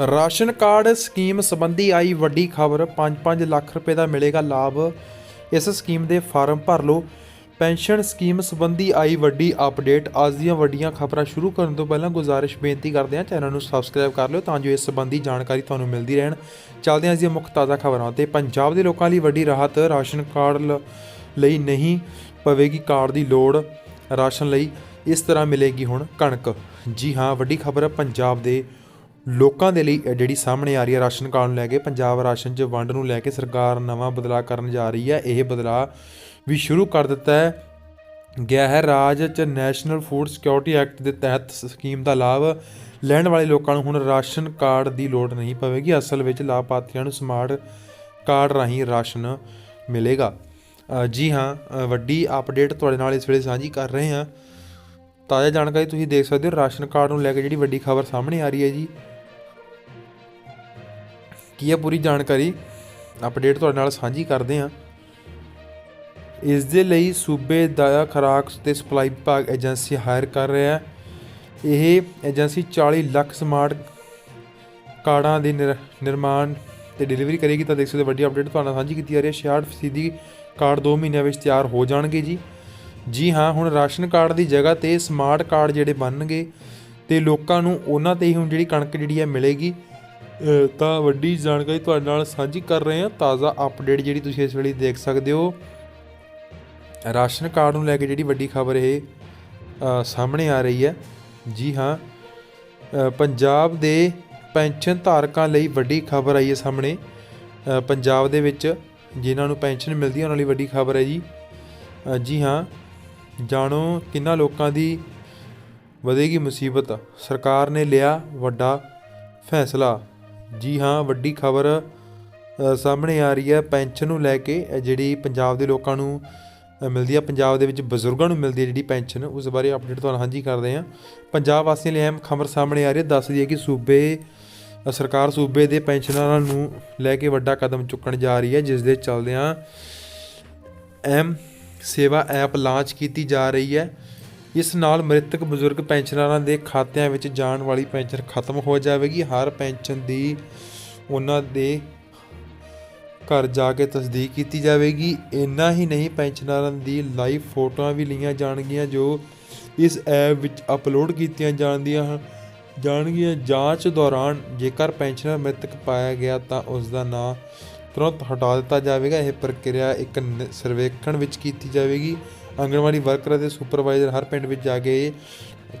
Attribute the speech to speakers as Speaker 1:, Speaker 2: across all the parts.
Speaker 1: Ration card scheme ਸੰਬੰਧੀ ਆਈ ਵੱਡੀ ਖਬਰ। 5-5 ਲੱਖ ਰੁਪਏ ਦਾ ਮਿਲੇਗਾ ਲਾਭ। ਇਸ ਸਕੀਮ ਦੇ ਫਾਰਮ ਭਰ ਲਓ। ਪੈਨਸ਼ਨ ਸਕੀਮ ਸੰਬੰਧੀ ਆਈ ਵੱਡੀ ਅਪਡੇਟ। ਅੱਜ ਦੀਆਂ ਵੱਡੀਆਂ ਖਬਰਾਂ ਸ਼ੁਰੂ ਕਰਨ ਤੋਂ ਪਹਿਲਾਂ ਗੁਜ਼ਾਰਿਸ਼ ਬੇਨਤੀ ਕਰਦੇ ਹਾਂ ਚੈਨਲ ਨੂੰ ਸਬਸਕ੍ਰਾਈਬ ਕਰ ਲਿਓ ਤਾਂ ਜੋ ਇਸ ਸੰਬੰਧੀ ਜਾਣਕਾਰੀ ਤੁਹਾਨੂੰ ਮਿਲਦੀ ਰਹਿਣ। ਚੱਲਦੇ ਹਾਂ ਅੱਜ ਦੀਆਂ ਮੁੱਖ ਤਾਜ਼ਾ ਖਬਰਾਂ ਤੇ। ਪੰਜਾਬ ਦੇ ਲੋਕਾਂ ਲਈ ਵੱਡੀ ਰਾਹਤ। ਰਾਸ਼ਨ ਕਾਰਡ ਲ- ਲਈ ਨਹੀਂ ਪਵੇਗੀ ਕਾਰਡ ਦੀ ਲੋੜ। ਰਾਸ਼ਨ ਲਈ ਇਸ ਤਰ੍ਹਾਂ ਮਿਲੇਗੀ ਹੁਣ ਕਣਕ। ਜੀ ਹਾਂ, ਵੱਡੀ ਖਬਰ ਹੈ ਪੰਜਾਬ ਦੇ ਲੋਕਾਂ ਦੇ ਲਈ ਜਿਹੜੀ ਸਾਹਮਣੇ ਆ ਰਹੀ ਹੈ ਰਾਸ਼ਨ ਕਾਰਡ ਨੂੰ ਲੈ ਕੇ, ਪੰਜਾਬ ਰਾਸ਼ਨ 'ਚ ਵੰਡ ਨੂੰ ਲੈ ਕੇ ਸਰਕਾਰ ਨਵਾਂ ਬਦਲਾਅ ਕਰਨ ਜਾ ਰਹੀ ਹੈ। ਇਹ ਬਦਲਾਅ ਵੀ ਸ਼ੁਰੂ ਕਰ ਦਿੱਤਾ ਹੈ। ਗਿਆ ਹੈ ਰਾਜ 'ਚ ਨੈਸ਼ਨਲ ਫੂਡ ਸਿਕਿਉਰਿਟੀ ਐਕਟ ਦੇ ਤਹਿਤ ਸਕੀਮ ਦਾ ਲਾਭ ਲੈਣ ਵਾਲੇ ਲੋਕਾਂ ਨੂੰ ਹੁਣ ਰਾਸ਼ਨ ਕਾਰਡ ਦੀ ਲੋੜ ਨਹੀਂ ਪਵੇਗੀ। ਅਸਲ ਵਿੱਚ ਲਾਭਪਾਤਰੀਆਂ ਨੂੰ ਸਮਾਰਟ ਕਾਰਡ ਰਾਹੀਂ ਰਾਸ਼ਨ ਮਿਲੇਗਾ। ਜੀ ਹਾਂ ਵੱਡੀ ਅਪਡੇਟ ਤੁਹਾਡੇ ਨਾਲ ਇਸ ਵੇਲੇ ਸਾਂਝੀ ਕਰ ਰਹੇ ਹਾਂ। ਤਾਜ਼ਾ ਜਾਣਕਾਰੀ ਤੁਸੀਂ ਦੇਖ ਸਕਦੇ ਹੋ। ਰਾਸ਼ਨ ਕਾਰਡ ਨੂੰ ਲੈ ਕੇ ਜਿਹੜੀ ਵੱਡੀ ਖਬਰ ਸਾਹਮਣੇ ਆ ਰਹੀ ਹੈ ਜੀ। ਕੀ ਹੈ ਪੂਰੀ ਜਾਣਕਾਰੀ? ਅਪਡੇਟ ਤੁਹਾਡੇ ਨਾਲ ਸਾਂਝੀ ਕਰਦੇ ਹਾਂ। ਇਸ ਦੇ ਲਈ ਸੂਬੇ ਦਾ ਖੁਰਾਕ ਤੇ ਸਪਲਾਈ ਵਿਭਾਗ ਏਜੰਸੀ ਹਾਇਰ ਕਰ ਰਿਹਾ ਹੈ। ਇਹ ਏਜੰਸੀ 40 ਲੱਖ ਸਮਾਰਟ ਕਾਰਡਾਂ ਦੇ ਨਿਰ- ਨਿਰਮਾਣ ਤੇ ਡਿਲੀਵਰੀ ਕਰੇਗੀ ਤਾਂ ਦੇਖ ਸਕਦੇ ਵੱਡੀ ਅਪਡੇਟ ਤੁਹਾਡੇ ਨਾਲ ਸਾਂਝੀ ਕੀਤੀ ਜਾ ਰਹੀ ਹੈ। 66% ਫੀਸਦੀ ਕਾਰਡ 2 ਮਹੀਨਿਆਂ ਵਿੱਚ ਤਿਆਰ ਹੋ ਜਾਣਗੇ ਜੀ। ਜੀ ਹਾਂ, ਹੁਣ ਰਾਸ਼ਨ ਕਾਰਡ ਦੀ ਜਗ੍ਹਾ ਤੇ ਸਮਾਰਟ ਕਾਰਡ ਜਿਹੜੇ ਬਣਨਗੇ ਤੇ ਲੋਕਾਂ ਨੂੰ ਉਹਨਾਂ ਤੇ ਹੀ ਹੁਣ ਜਿਹੜੀ ਕਣਕ ਜਿਹੜੀ ਹੈ ਮਿਲੇਗੀ। ਤਾਂ ਵੱਡੀ ਜਾਣਕਾਰੀ ਤੁਹਾਡੇ ਨਾਲ ਸਾਂਝੀ ਕਰ ਰਹੇ ਹਾਂ। ਤਾਜ਼ਾ ਅਪਡੇਟ ਜਿਹੜੀ ਤੁਸੀਂ ਇਸ ਵੇਲੇ ਦੇਖ ਸਕਦੇ ਹੋ। ਰਾਸ਼ਨ ਕਾਰਡ ਨੂੰ ਲੈ ਕੇ ਜਿਹੜੀ ਵੱਡੀ ਖਬਰ ਇਹ ਸਾਹਮਣੇ ਆ ਰਹੀ ਹੈ। ਜੀ ਹਾਂ ਪੰਜਾਬ ਦੇ ਪੈਨਸ਼ਨ ਧਾਰਕਾਂ ਲਈ ਵੱਡੀ ਖਬਰ ਆਈ ਹੈ ਸਾਹਮਣੇ। ਪੰਜਾਬ ਦੇ ਵਿੱਚ ਜਿਨ੍ਹਾਂ ਨੂੰ ਪੈਨਸ਼ਨ ਮਿਲਦੀ ਹੈ, ਉਹਨਾਂ ਲਈ ਵੱਡੀ ਖਬਰ ਹੈ ਜੀ। ਜੀ ਹਾਂ, ਜਾਣੋ ਕਿੰਨਾ ਲੋਕਾਂ ਦੀ ਵਧੇਗੀ ਮੁਸੀਬਤ। ਸਰਕਾਰ ਨੇ ਲਿਆ ਵੱਡਾ ਫੈਸਲਾ। ਜੀ ਹਾਂ, ਵੱਡੀ ਖਬਰ ਸਾਹਮਣੇ ਆ ਰਹੀ ਹੈ। ਪੈਨਸ਼ਨ ਨੂੰ ਲੈ ਕੇ ਜਿਹੜੀ ਪੰਜਾਬ ਦੇ ਲੋਕਾਂ ਨੂੰ ਮਿਲਦੀ ਹੈ ਪੰਜਾਬ ਦੇ ਵਿੱਚ ਬਜ਼ੁਰਗਾਂ ਨੂੰ ਮਿਲਦੀ ਹੈ ਜਿਹੜੀ ਪੈਨਸ਼ਨ, ਉਸ ਬਾਰੇ ਅਪਡੇਟ ਤੁਹਾਨੂੰ ਸਾਂਝੀ ਕਰਦੇ ਹਾਂ। ਪੰਜਾਬ ਵਾਸੀਆਂ ਲਈ ਅਹਿਮ ਖਬਰ ਸਾਹਮਣੇ ਆ ਰਹੀ ਹੈ। ਦੱਸਦੀ ਹੈ ਕਿ ਸੂਬੇ ਸਰਕਾਰ ਸੂਬੇ ਦੇ ਪੈਨਸ਼ਨਰਾਂ ਨੂੰ ਲੈ ਕੇ ਵੱਡਾ ਕਦਮ ਚੁੱਕਣ ਜਾ ਰਹੀ ਹੈ, ਜਿਸ ਦੇ ਚੱਲਦਿਆਂ ਐਮ ਸੇਵਾ ਐਪ ਲਾਂਚ ਕੀਤੀ ਜਾ ਰਹੀ ਹੈ। ਇਸ ਨਾਲ ਮ੍ਰਿਤਕ ਬਜ਼ੁਰਗ ਪੈਨਸ਼ਨਰਾਂ ਦੇ ਖਾਤਿਆਂ ਵਿੱਚ ਜਾਣ ਵਾਲੀ ਪੈਨਸ਼ਨ ਖਤਮ ਹੋ ਜਾਵੇਗੀ। ਹਰ ਪੈਨਸ਼ਨ ਦੀ ਉਹਨਾਂ ਦੇ ਘਰ ਜਾ ਕੇ ਤਸਦੀਕ ਕੀਤੀ ਜਾਵੇਗੀ। ਇੰਨਾ ਹੀ ਨਹੀਂ, ਪੈਨਸ਼ਨਰਾਂ ਦੀ ਲਾਈਵ ਫੋਟੋਆਂ ਵੀ ਲਈਆਂ ਜਾਣਗੀਆਂ, ਜੋ ਇਸ ਐਪ ਵਿੱਚ ਅਪਲੋਡ ਕੀਤੀਆਂ ਜਾਂਦੀਆਂ ਹਨ। ਜਾਣਗੀਆਂ, ਜਾਂਚ ਦੌਰਾਨ ਜੇਕਰ ਪੈਨਸ਼ਨਰ ਮ੍ਰਿਤਕ ਪਾਇਆ ਗਿਆ ਤਾਂ ਉਸ ਦਾ ਨਾਂ ਤੁਰੰਤ ਹਟਾ ਦਿੱਤਾ ਜਾਵੇਗਾ। ਇਹ ਪ੍ਰਕਿਰਿਆ ਇੱਕ ਨ- ਸਰਵੇਖਣ ਵਿੱਚ ਕੀਤੀ ਜਾਵੇਗੀ। ਆਂਗਣਵਾੜੀ ਵਰਕਰ ਅਤੇ ਸੁਪਰਵਾਈਜ਼ਰ ਹਰ ਪਿੰਡ ਵਿੱਚ ਜਾ ਕੇ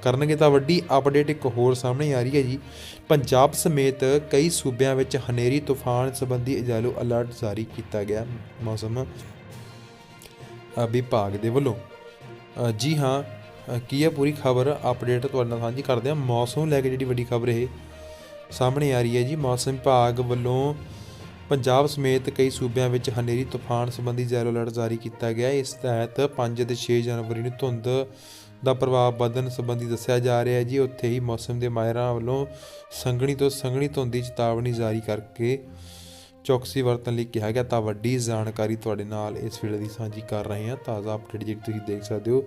Speaker 1: ਕਰਨਗੇ ਤਾਂ ਵੱਡੀ ਅਪਡੇਟ ਇੱਕ ਹੋਰ ਸਾਹਮਣੇ ਆ ਰਹੀ ਹੈ ਜੀ। ਪੰਜਾਬ ਸਮੇਤ ਕਈ ਸੂਬਿਆਂ ਵਿੱਚ ਹਨੇਰੀ ਤੂਫਾਨ ਸੰਬੰਧੀ ਯੈਲੋ ਅਲਰਟ ਜਾਰੀ ਕੀਤਾ ਗਿਆ ਮੌਸਮ ਵਿਭਾਗ ਦੇ ਵੱਲੋਂ। ਜੀ ਹਾਂ ਕੀ ਹੈ ਪੂਰੀ ਖਬਰ? ਅਪਡੇਟ ਤੁਹਾਡੇ ਨਾਲ ਸਾਂਝੀ ਕਰਦੇ ਹਾਂ। ਮੌਸਮ ਨੂੰ ਲੈ ਕੇ ਜਿਹੜੀ ਵੱਡੀ ਖਬਰ ਇਹ ਸਾਹਮਣੇ ਆ ਰਹੀ ਹੈ ਜੀ। ਮੌਸਮ ਵਿਭਾਗ ਵੱਲੋਂ ਪੰਜਾਬ ਸਮੇਤ ਕਈ ਸੂਬਿਆਂ ਵਿੱਚ ਹਨੇਰੀ ਤੂਫਾਨ ਸੰਬੰਧੀ ਜੈਲੋ ਅਲਰਟ ਜਾਰੀ ਕੀਤਾ ਗਿਆ। ਹੈ। ਇਸ ਤਹਿਤ 5 ਅਤੇ 6 ਜਨਵਰੀ ਨੂੰ ਧੁੰਦ ਦਾ ਪ੍ਰਭਾਵ ਵਧਣ ਸੰਬੰਧੀ ਦੱਸਿਆ ਜਾ ਰਿਹਾ ਹੈ ਜੀ। ਉੱਥੇ ਹੀ ਮੌਸਮ ਦੇ ਮਾਹਿਰਾਂ ਵੱਲੋਂ ਸੰਘਣੀ ਤੋਂ ਸੰਘਣੀ ਧੁੰਦ ਦੀ ਚੇਤਾਵਨੀ ਜਾਰੀ ਕਰਕੇ ਚੌਕਸੀ ਵਰਤਣ ਲਈ ਕਿਹਾ ਗਿਆ। ਤਾਂ ਵੱਡੀ ਜਾਣਕਾਰੀ ਤੁਹਾਡੇ ਨਾਲ ਇਸ ਵੇਲੇ ਦੀ ਸਾਂਝੀ ਕਰ ਰਹੇ ਹਾਂ। ਤਾਜ਼ਾ ਅਪਡੇਟ ਜਿਹੜੀ ਤੁਸੀਂ ਦੇਖ ਸਕਦੇ ਹੋ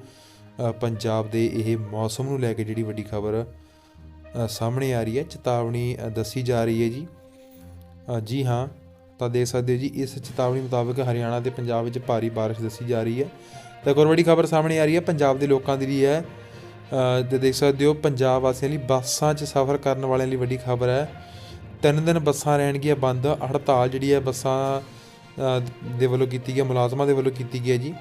Speaker 1: ਪੰਜਾਬ ਦੇ ਇਹ ਮੌਸਮ ਨੂੰ ਲੈ ਕੇ ਜਿਹੜੀ ਵੱਡੀ ਖਬਰ ਸਾਹਮਣੇ ਆ ਰਹੀ ਹੈ। ਚੇਤਾਵਨੀ ਦੱਸੀ ਜਾ ਰਹੀ ਹੈ ਜੀ। ਜੀ ਹਾਂ ਤਾਂ ਦੇਖ ਸਕਦੇ ਹੋ ਜੀ ਇਸ ਚੇਤਾਵਨੀ ਮੁਤਾਬਕ ਹਰਿਆਣਾ ਤੇ ਪੰਜਾਬ ਵਿੱਚ ਭਾਰੀ ਬਾਰਿਸ਼ ਦੱਸੀ ਜਾ ਰਹੀ ਹੈ। ਤਾਂ ਇੱਕ ਹੋਰ ਵੱਡੀ ਖਬਰ ਸਾਹਮਣੇ ਆ ਰਹੀ ਹੈ ਪੰਜਾਬ ਦੇ ਲੋਕਾਂ ਦੇ ਲਈ ਹੈ। ਅ, ਤੇ ਦੇਖ ਸਕਦੇ ਹੋ ਪੰਜਾਬ ਵਾਸੀਆਂ ਲਈ ਬੱਸਾਂ 'ਚ ਸਫ਼ਰ ਕਰਨ ਵਾਲਿਆਂ ਲਈ ਵੱਡੀ ਖਬਰ ਹੈ। ਤਿੰਨ ਦਿਨ ਬੱਸਾਂ ਰਹਿਣਗੀਆਂ ਬੰਦ ਹੜਤਾਲ ਜਿਹੜੀ ਹੈ ਬੱਸਾਂ ਦੇ ਵੱਲੋਂ ਕੀਤੀ ਗਈ ਮੁਲਾਜ਼ਮਾਂ ਦੇ ਵੱਲੋਂ ਕੀਤੀ ਗਈ ਹੈ ਜੀ।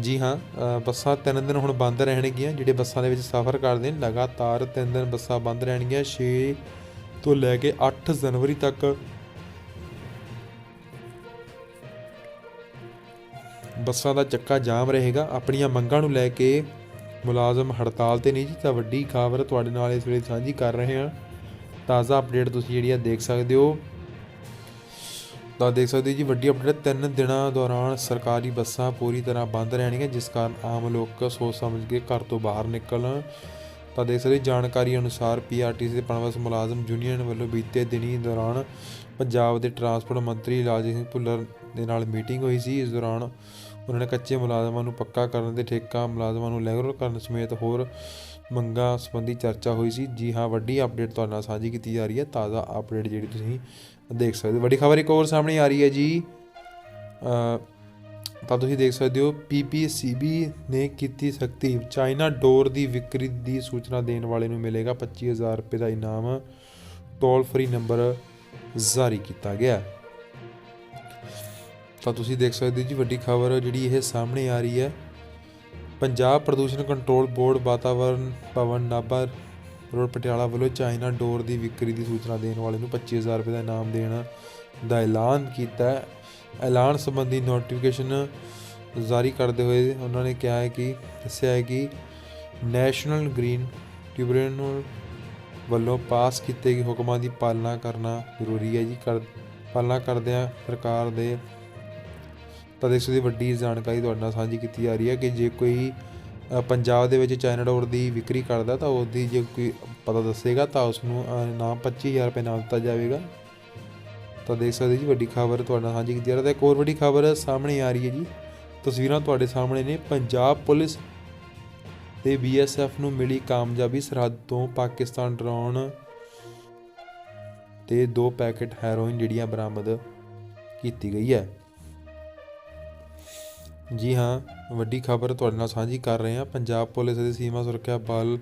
Speaker 1: ਜੀ ਹਾਂ ਬੱਸਾਂ ਤਿੰਨ ਦਿਨ ਹੁਣ ਬੰਦ ਰਹਿਣਗੀਆਂ ਜਿਹੜੇ ਬੱਸਾਂ ਦੇ ਵਿੱਚ ਸਫ਼ਰ ਕਰਦੇ ਨੇ ਲਗਾਤਾਰ ਤਿੰਨ ਦਿਨ ਬੱਸਾਂ ਬੰਦ ਰਹਿਣਗੀਆਂ 6 ਤੋਂ ਲੈ ਕੇ 8 ਜਨਵਰੀ ਤੱਕ ਬੱਸਾਂ ਦਾ ਚੱਕਾ ਜਾਮ ਰਹੇਗਾ। ਆਪਣੀਆਂ ਮੰਗਾਂ ਨੂੰ ਲੈ ਕੇ ਮੁਲਾਜ਼ਮ ਹੜਤਾਲ ਤੇ ਨਹੀਂ ਜੀ, ਤਾਂ ਵੱਡੀ ਖਬਰ ਤੁਹਾਡੇ ਨਾਲ ਇਸ ਵੇਲੇ ਸਾਂਝੀ ਕਰ ਰਹੇ ਹਾਂ। ਤਾਜ਼ਾ ਅਪਡੇਟ ਤੁਸੀਂ ਜਿਹੜੀ ਆ ਦੇਖ ਸਕਦੇ ਹੋ। ਤਾਂ ਦੇਖ ਸਕਦੇ ਹੋ ਜੀ, ਵੱਡੀ ਅਪਡੇਟ ਤਿੰਨ ਦਿਨਾਂ ਦੌਰਾਨ ਸਰਕਾਰੀ ਬੱਸਾਂ ਪੂਰੀ ਤਰ੍ਹਾਂ ਬੰਦ ਰਹਿਣਗੀਆਂ, ਜਿਸ ਕਾਰਨ ਆਮ ਲੋਕ ਸੋਚ ਸਮਝ ਕੇ ਘਰ ਤੋਂ ਬਾਹਰ ਨਿਕਲਣ। ਤਾਂ ਦੇਖ ਸਕਦੇ ਜਾਣਕਾਰੀ ਅਨੁਸਾਰ ਪੀਆਰਟੀਸੀ ਦੇ ਪਣਵਸ ਮੁਲਾਜ਼ਮ ਯੂਨੀਅਨ ਵੱਲੋਂ ਬੀਤੇ ਦਿਨੀ ਦੌਰਾਨ ਪੰਜਾਬ ਦੇ ਟਰਾਂਸਪੋਰਟ ਮੰਤਰੀ ਲਾਲਜੀਤ ਸਿੰਘ ਭੁੱਲਰ ਦੇ ਨਾਲ ਮੀਟਿੰਗ ਹੋਈ ਸੀ, ਇਸ ਦੌਰਾਨ ਉਹਨਾਂ ਨੇ ਕੱਚੇ ਮੁਲਾਜ਼ਮਾਂ ਨੂੰ ਪੱਕਾ ਕਰਨ ਦੇ ਠੇਕਾ, ਮੁਲਾਜ਼ਮਾਂ ਨੂੰ ਲੈਗਰ ਕਰਨ ਸਮੇਤ ਹੋਰ ਮੰਗਾਂ ਸੰਬੰਧੀ ਚਰਚਾ ਹੋਈ ਸੀ। ਜੀ ਹਾਂ, ਵੱਡੀ ਅਪਡੇਟ ਤੁਹਾਡੇ ਨਾਲ ਸਾਂਝੀ ਕੀਤੀ ਜਾ ਰਹੀ ਹੈ, ਤਾਜ਼ਾ ਅਪਡੇਟ ਜਿਹੜੀ ਤੁਸੀਂ ਦੇਖ ਸਕਦੇ ਹੋ। ਵੱਡੀ ਖਬਰ ਇੱਕ ਹੋਰ ਸਾਹਮਣੇ ਆ ਰਹੀ ਹੈ ਜੀ। ਤਾਂ ਤੁਸੀਂ ਦੇਖ ਸਕਦੇ ਹੋ ਪੀਪੀਸੀਬੀ ਨੇ ਕੀਤੀ ਸਖਤੀ। ਚਾਈਨਾ ਡੋਰ ਦੀ ਵਿਕਰੀ ਦੀ ਸੂਚਨਾ ਦੇਣ ਵਾਲੇ ਨੂੰ ਮਿਲੇਗਾ। 25000 ਰੁਪਏ ਦਾ ਇਨਾਮ ਟੋਲ ਫ੍ਰੀ ਨੰਬਰ ਜਾਰੀ ਕੀਤਾ ਗਿਆ। ਤਾਂ ਤੁਸੀਂ ਦੇਖ ਸਕਦੇ ਹੋ ਜੀ ਵੱਡੀ ਖਬਰ ਜਿਹੜੀ ਇਹ ਸਾਹਮਣੇ ਆ ਰਹੀ ਹੈ। ਪੰਜਾਬ ਪ੍ਰਦੂਸ਼ਣ ਕੰਟਰੋਲ ਬੋਰਡ ਵਾਤਾਵਰਣ ਭਵਨ ਨਾਭਾ ਰੋਡ ਪਟਿਆਲਾ ਵੱਲੋਂ ਚਾਈਨਾ ਡੋਰ ਦੀ ਵਿਕਰੀ ਦੀ ਸੂਚਨਾ ਦੇਣ ਵਾਲੇ ਨੂੰ 25000 ਰੁਪਏ ਦਾ ਇਨਾਮ ਦੇਣ ਦਾ ਐਲਾਨ ਕੀਤਾ ਹੈ। ਐਲਾਨ ਸੰਬੰਧੀ ਨੋਟੀਫਿਕੇਸ਼ਨ ਜਾਰੀ ਕਰਦੇ ਹੋਏ ਉਹਨਾਂ ਨੇ ਕਿਹਾ ਹੈ ਕਿ, ਦੱਸਿਆ ਹੈ ਕਿ ਨੈਸ਼ਨਲ ਗ੍ਰੀਨ ਟ੍ਰਿਬਿਊਨਲ ਵੱਲੋਂ ਪਾਸ ਕੀਤੇ ਗਏ ਹੁਕਮਾਂ ਦੀ ਪਾਲਣਾ ਕਰਨਾ ਜ਼ਰੂਰੀ ਹੈ ਜੀ। ਕਰ, ਪਾਲਣਾ ਕਰਦਿਆਂ ਸਰਕਾਰ ਦੇ ਤਾਂ ਦੇਖ ਸਕਦੇ ਵੱਡੀ ਜਾਣਕਾਰੀ ਤੁਹਾਡੇ ਨਾਲ ਸਾਂਝੀ ਕੀਤੀ ਜਾ ਰਹੀ ਹੈ ਕਿ ਜੇ ਕੋਈ ਪੰਜਾਬ ਦੇ ਵਿੱਚ ਚਾਈਨਾ ਡੋਰ ਦੀ ਵਿਕਰੀ ਕਰਦਾ ਤਾਂ ਉਹਦੀ ਜੇ ਕੋਈ ਪਤਾ ਦੱਸੇਗਾ ਤਾਂ ਉਸ ਨੂੰ ਅ, ਇਨਾਮ 25000 ਰੁਪਏ ਨਾਮ ਦਿੱਤਾ ਜਾਵੇਗਾ। ਤਾਂ ਦੇਖ ਸਕਦੇ ਜੀ ਵੱਡੀ ਖਬਰ ਤੁਹਾਡੇ ਨਾਲ ਸਾਂਝੀ ਕੀਤੀ ਜਾ ਰਹੀ ਹੈ। ਤੇ ਇੱਕ ਹੋਰ ਵੱਡੀ ਖਬਰ ਸਾਹਮਣੇ ਆ ਰਹੀ ਹੈ ਜੀ। ਤਸਵੀਰਾਂ ਤੁਹਾਡੇ ਸਾਹਮਣੇ ਨੇ। ਪੰਜਾਬ ਪੁਲਿਸ ਤੇ ਬੀਐਸਐਫ ਨੂੰ ਮਿਲੀ ਕਾਮਯਾਬੀ। ਸਰਹੱਦ ਤੋਂ ਪਾਕਿਸਤਾਨ ਡਰਾਉਣ ਤੇ ਦੋ ਪੈਕੇਟ ਹੈਰੋਇਨ ਜਿਹੜੀਆਂ ਬਰਾਮਦ ਕੀਤੀ ਗਈ ਹੈ। ਜੀ ਹਾਂ, ਵੱਡੀ ਖਬਰ ਤੁਹਾਡੇ ਨਾਲ ਸਾਂਝੀ ਕਰ ਰਹੇ ਹਾਂ। ਪੰਜਾਬ ਪੁਲਿਸ ਅਤੇ ਸੀਮਾ ਸੁਰੱਖਿਆ ਬਲ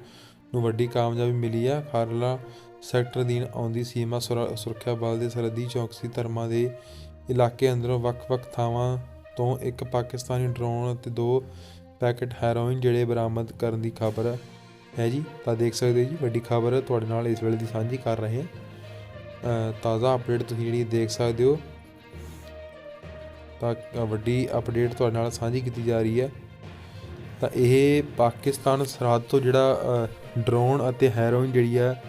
Speaker 1: ਨੂੰ ਵੱਡੀ ਕਾਮਯਾਬੀ ਮਿਲੀ ਆ। ਖਾਰਲਾ ਸੈਕਟਰ ਅਧੀਨ ਆਉਂਦੀ ਸੀਮਾ ਸੁਰ- ਸੁਰੱਖਿਆ ਬਲ ਦੇ ਸਰਹੱਦੀ ਚੌਕਸੀ ਧਰਮਾਂ ਦੇ ਇਲਾਕੇ ਅੰਦਰੋਂ ਵੱਖ-ਵੱਖ ਥਾਵਾਂ ਤੋਂ ਇੱਕ ਪਾਕਿਸਤਾਨੀ ਡਰੋਨ ਅਤੇ ਦੋ ਪੈਕੇਟ ਹੈਰੋਇਨ ਜਿਹੜੇ ਬਰਾਮਦ ਕਰਨ ਦੀ ਖਬਰ ਹੈ ਜੀ। ਤਾਂ ਦੇਖ ਸਕਦੇ ਹੋ ਜੀ, ਵੱਡੀ ਖਬਰ ਤੁਹਾਡੇ ਨਾਲ ਇਸ ਵੇਲੇ ਦੀ ਸਾਂਝੀ ਕਰ ਰਹੇ ਹਾਂ। ਤਾਜ਼ਾ ਅਪਡੇਟ ਤੁਸੀਂ ਜਿਹੜੀ ਦੇਖ ਸਕਦੇ ਹੋ। ਤਾਂ ਵੱਡੀ ਅਪਡੇਟ ਤੁਹਾਡੇ ਨਾਲ ਸਾਂਝੀ ਕੀਤੀ ਜਾ ਰਹੀ ਹੈ। ਤਾਂ ਇਹ ਪਾਕਿਸਤਾਨ ਸਰਹੱਦ ਤੋਂ ਜਿਹੜਾ ਡਰੋਨ ਅਤੇ ਹੈਰੋਇਨ ਜਿਹੜੀ ਹੈ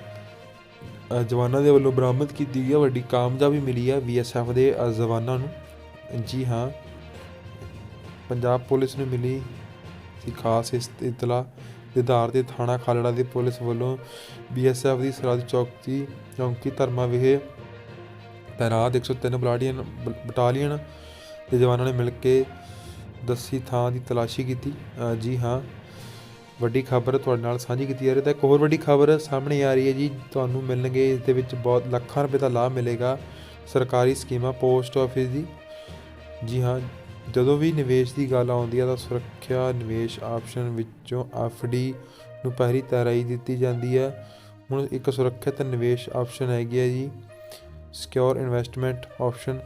Speaker 1: ਜਵਾਨਾਂ ਦੇ ਵੱਲੋਂ ਬਰਾਮਦ ਕੀਤੀ ਗਈ ਹੈ। ਵੱਡੀ ਕਾਮਯਾਬੀ ਮਿਲੀ ਹੈ ਬੀਐਸਐਫ ਦੇ ਜਵਾਨਾਂ ਨੂੰ। ਜੀ ਹਾਂ, ਪੰਜਾਬ ਪੁਲਿਸ ਨੂੰ ਮਿਲੀ ਸੀ ਖਾਸ ਇਸ ਇਤਲਾ ਦੇ ਆਧਾਰ ਤੇ ਥਾਣਾ ਖਾਲੜਾ ਦੀ ਪੁਲਿਸ ਵੱਲੋਂ ਬੀਐਸਐਫ ਦੀ ਸਰਹੱਦ ਚੌਕੀ, ਚੌਂਕੀ ਧਰਮਾ ਵਿਖੇ ਤੈਨਾਤ 103 ਬਟਾਲੀਅਨ ਬਟਾਲੀਅਨ ਅਤੇ ਜਵਾਨਾਂ ਨੇ ਮਿਲ ਕੇ ਦੱਸੀ ਥਾਂ ਦੀ ਤਲਾਸ਼ੀ ਕੀਤੀ। ਜੀ ਹਾਂ, ਵੱਡੀ ਖਬਰ ਤੁਹਾਡੇ ਨਾਲ ਸਾਂਝੀ ਕੀਤੀ ਜਾ ਰਹੀ ਤਾਂ ਇੱਕ ਹੋਰ ਵੱਡੀ ਖਬਰ ਸਾਹਮਣੇ ਆ ਰਹੀ ਹੈ ਜੀ, ਤੁਹਾਨੂੰ ਮਿਲਣਗੇ, ਇਸ ਦੇ ਵਿੱਚ ਬਹੁਤ ਲੱਖਾਂ ਰੁਪਏ ਦਾ ਲਾਭ ਮਿਲੇਗਾ ਸਰਕਾਰੀ ਸਕੀਮਾਂ ਪੋਸਟ ਆਫਿਸ ਦੀ। ਜੀ ਹਾਂ, ਜਦੋਂ ਵੀ ਨਿਵੇਸ਼ ਦੀ ਗੱਲ ਆਉਂਦੀ ਹੈ ਤਾਂ ਸੁਰੱਖਿਆ ਨਿਵੇਸ਼ ਆਪਸ਼ਨ ਵਿੱਚੋਂ ਐਫਡੀ ਨੂੰ ਪਹਿਰੀ ਤਰ੍ਹਾਂ ਦਿੱਤੀ ਜਾਂਦੀ ਹੈ। ਹੁਣ ਇੱਕ ਸੁਰੱਖਿਅਤ ਨਿਵੇਸ਼ ਆਪਸ਼ਨ ਹੈਗੀ ਹੈ ਜੀ, ਸਿਕਿਉਰ ਇਨਵੈਸਟਮੈਂਟ ਆਪਸ਼ਨ।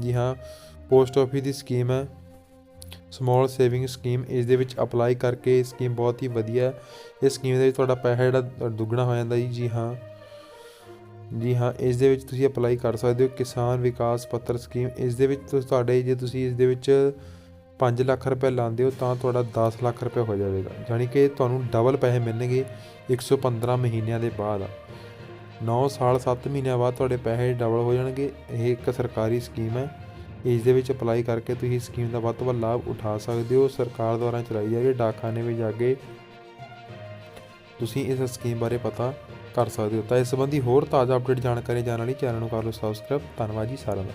Speaker 1: ਜੀ ਹਾਂ ਪੋਸਟ ਆਫਿਸ ਦੀ ਸਕੀਮ ਹੈ। ਸਮਾਲ ਸੇਵਿੰਗ ਸਕੀਮ ਇਸ ਦੇ ਵਿੱਚ ਅਪਲਾਈ ਕਰਕੇ ਇਹ ਸਕੀਮ ਬਹੁਤ ਹੀ ਵਧੀਆ ਹੈ। ਇਸ ਸਕੀਮ ਦੇ ਵਿੱਚ ਤੁਹਾਡਾ ਪੈਸਾ ਜਿਹੜਾ ਦੁੱਗਣਾ ਹੋ ਜਾਂਦਾ ਜੀ। ਜੀ ਹਾਂ। ਜੀ ਹਾਂ, ਇਸ ਦੇ ਵਿੱਚ ਤੁਸੀਂ ਅਪਲਾਈ ਕਰ ਸਕਦੇ ਹੋ ਕਿਸਾਨ ਵਿਕਾਸ ਪੱਤਰ ਸਕੀਮ ਇਸ ਦੇ ਵਿੱਚ ਤੁਹਾਡੇ ਜੇ ਤੁਸੀਂ ਇਸ ਦੇ ਵਿੱਚ 5 ਲੱਖ ਰੁਪਏ ਲਾਉਂਦੇ ਹੋ ਤਾਂ ਤੁਹਾਡਾ 10 ਲੱਖ ਰੁਪਏ ਹੋ ਜਾਵੇਗਾ। ਯਾਨੀ ਕਿ ਤੁਹਾਨੂੰ ਡਬਲ ਪੈਸੇ ਮਿਲਣਗੇ 115 ਮਹੀਨਿਆਂ ਦੇ ਬਾਅਦ। 9 ਸਾਲ 7 ਮਹੀਨਿਆਂ ਬਾਅਦ ਤੁਹਾਡੇ ਪੈਸੇ ਡਬਲ ਹੋ ਜਾਣਗੇ। ਇਹ ਇੱਕ ਸਰਕਾਰੀ ਸਕੀਮ ਹੈ। ਇਸ ਦੇ ਵਿੱਚ ਅਪਲਾਈ ਕਰਕੇ ਤੁਸੀਂ ਇਸ ਸਕੀਮ ਦਾ ਵੱਧ ਤੋਂ ਵੱਧ ਲਾਭ ਉਠਾ ਸਕਦੇ ਹੋ। ਸਰਕਾਰ ਦੁਆਰਾ ਚਲਾਈ ਜਾ ਰਹੀ ਡਾਕਖਾਨੇ ਵਿੱਚ ਜਾ ਕੇ ਤੁਸੀਂ ਇਸ ਸਕੀਮ ਬਾਰੇ ਪਤਾ ਕਰ ਸਕਦੇ ਹੋ। ਤਾਂ ਇਸ ਸੰਬੰਧੀ ਹੋਰ ਤਾਜ਼ਾ ਅਪਡੇਟ ਜਾਣਕਾਰੀ ਜਾਣਨ ਲਈ ਚੈਨਲ ਨੂੰ ਕਰ ਲਓ ਸਬਸਕ੍ਰਾਈਬ ਧੰਨਵਾਦ ਜੀ ਸਾਰਿਆਂ ਦਾ।